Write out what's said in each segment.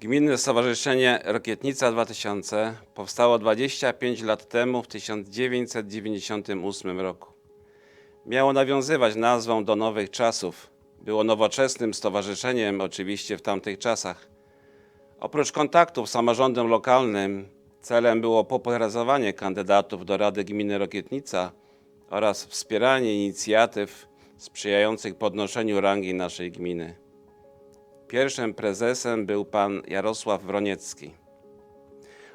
Gminne Stowarzyszenie Rokietnica 2000 powstało 25 lat temu w 1998 roku. Miało nawiązywać nazwą do nowych czasów. Było nowoczesnym stowarzyszeniem oczywiście w tamtych czasach. Oprócz kontaktów z samorządem lokalnym celem było popularyzowanie kandydatów do Rady Gminy Rokietnica oraz wspieranie inicjatyw sprzyjających podnoszeniu rangi naszej gminy. Pierwszym prezesem był pan Jarosław Wroniecki.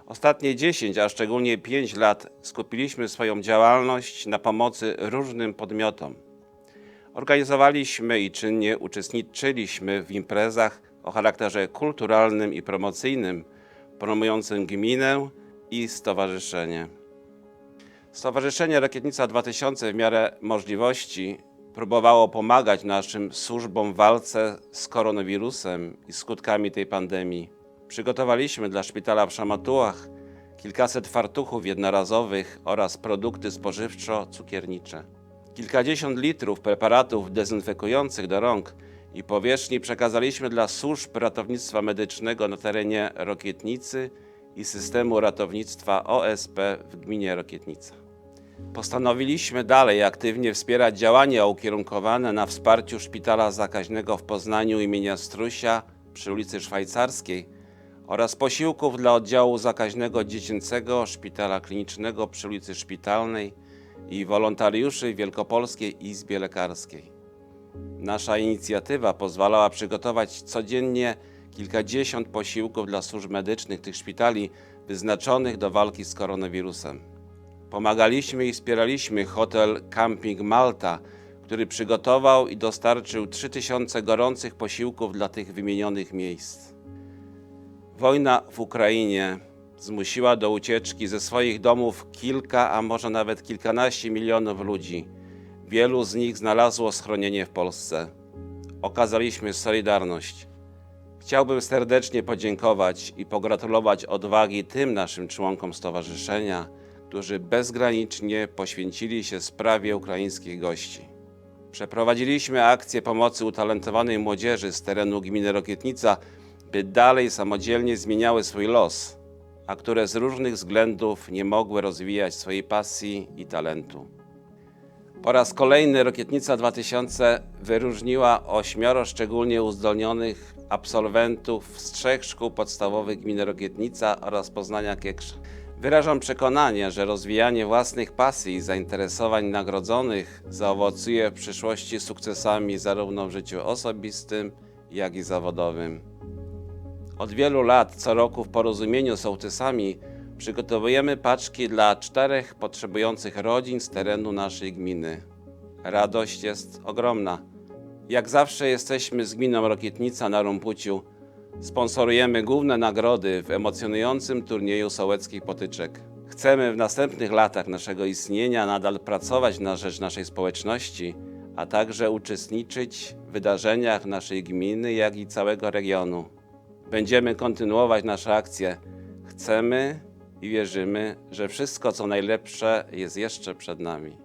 Ostatnie 10, a szczególnie 5 lat skupiliśmy swoją działalność na pomocy różnym podmiotom. Organizowaliśmy i czynnie uczestniczyliśmy w imprezach o charakterze kulturalnym i promocyjnym, promującym gminę i stowarzyszenie. Stowarzyszenie Rakietnica 2000 w miarę możliwości próbowało pomagać naszym służbom w walce z koronawirusem i skutkami tej pandemii. Przygotowaliśmy dla szpitala w Szamatułach kilkaset fartuchów jednorazowych oraz produkty spożywczo-cukiernicze. Kilkadziesiąt litrów preparatów dezynfekujących do rąk i powierzchni przekazaliśmy dla służb ratownictwa medycznego na terenie Rokietnicy i systemu ratownictwa OSP w gminie Rokietnica. Postanowiliśmy dalej aktywnie wspierać działania ukierunkowane na wsparciu szpitala zakaźnego w Poznaniu imienia Strusia przy ulicy Szwajcarskiej oraz posiłków dla oddziału zakaźnego dziecięcego szpitala klinicznego przy ulicy Szpitalnej i wolontariuszy Wielkopolskiej Izbie Lekarskiej. Nasza inicjatywa pozwalała przygotować codziennie kilkadziesiąt posiłków dla służb medycznych tych szpitali wyznaczonych do walki z koronawirusem. Pomagaliśmy i wspieraliśmy hotel Camping Malta, który przygotował i dostarczył 3000 gorących posiłków dla tych wymienionych miejsc. Wojna w Ukrainie zmusiła do ucieczki ze swoich domów kilka, a może nawet kilkanaście milionów ludzi. Wielu z nich znalazło schronienie w Polsce. Okazaliśmy solidarność. Chciałbym serdecznie podziękować i pogratulować odwagi tym naszym członkom stowarzyszenia, którzy bezgranicznie poświęcili się sprawie ukraińskich gości. Przeprowadziliśmy akcję pomocy utalentowanej młodzieży z terenu gminy Rokietnica, by dalej samodzielnie zmieniały swój los, a które z różnych względów nie mogły rozwijać swojej pasji i talentu. Po raz kolejny Rokietnica 2000 wyróżniła ośmioro szczególnie uzdolnionych absolwentów z trzech szkół podstawowych gminy Rokietnica oraz Poznania Kiekrza. Wyrażam przekonanie, że rozwijanie własnych pasji i zainteresowań nagrodzonych zaowocuje w przyszłości sukcesami zarówno w życiu osobistym, jak i zawodowym. Od wielu lat, co roku w porozumieniu z sołtysami, przygotowujemy paczki dla czterech potrzebujących rodzin z terenu naszej gminy. Radość jest ogromna. Jak zawsze jesteśmy z gminą Rokietnica na Rumpuciu. Sponsorujemy główne nagrody w emocjonującym turnieju sołeckich potyczek. Chcemy w następnych latach naszego istnienia nadal pracować na rzecz naszej społeczności, a także uczestniczyć w wydarzeniach naszej gminy, jak i całego regionu. Będziemy kontynuować nasze akcje. Chcemy i wierzymy, że wszystko co najlepsze jest jeszcze przed nami.